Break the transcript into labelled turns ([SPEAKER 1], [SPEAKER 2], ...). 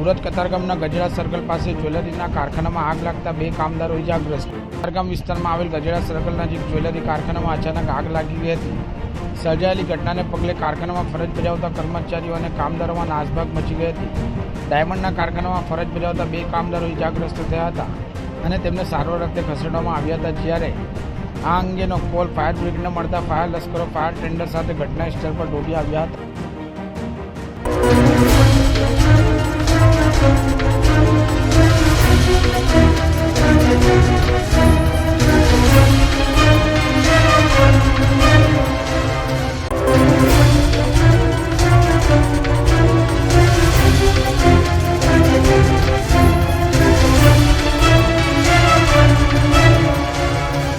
[SPEAKER 1] Surat કતારગામના ગજેડા circle પાસે જ્વેલરીના કારખાનામાં આગ લાગતા બે કામદારો ઇજાગ્રસ્ત. કતારગામ વિસ્તારમાં આવેલ ગજડા સર્કલ નજીક જ્વેલરી કારખાનામાં અચાનક આગ લાગી ગઈ હતી. સર્જાયેલી ઘટનાને પગલે કારખાનામાં ફરજ બજાવતા કર્મચારીઓ અને કામદારોમાં નાસભાગ મચી ગઈ હતી. ડાયમંડના કારખાનામાં ફરજ બજાવતા બે કામદારો ઇજાગ્રસ્ત થયા હતા અને તેમને સારવાર અર્થે ખસેડવામાં આવ્યા હતા જ્યારે આ અંગેનો કોલ ફાયર બ્રિગેડને મળતા ફાયર લશ્કરો ફાયર ટેન્ડર સાથે ઘટના સ્થળ પર દોડી આવ્યા હતા.